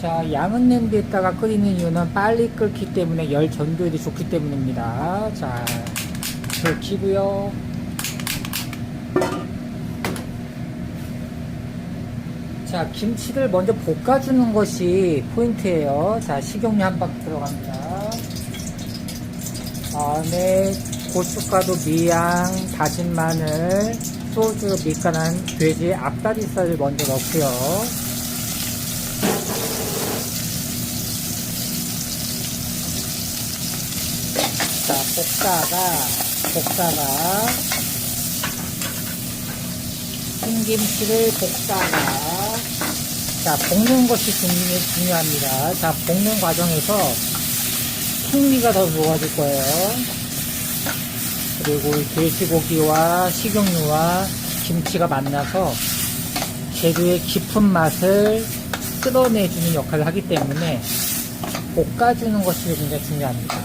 자, 양은 냄비에다가 끓이는 이유는 빨리 끓기 때문에 열 전도율이 좋기 때문입니다. 자, 불 켜고요. 자, 김치를 먼저 볶아주는 것이 포인트예요. 자, 식용유 한 바퀴 들어갑니다. 다음에 고춧가루, 미양, 다진 마늘, 소주, 밑간한 돼지 앞다리살을 먼저 넣고요. 자, 볶다가, 볶다가, 흰김치를 볶다가, 자, 볶는 것이 중요, 중요합니다. 자, 볶는 과정에서 풍미가 더 좋아질 거예요. 그리고 이 돼지고기와 식용유와 김치가 만나서 재료의 깊은 맛을 끌어내주는 역할을 하기 때문에 볶아주는 것이 굉장히 중요합니다.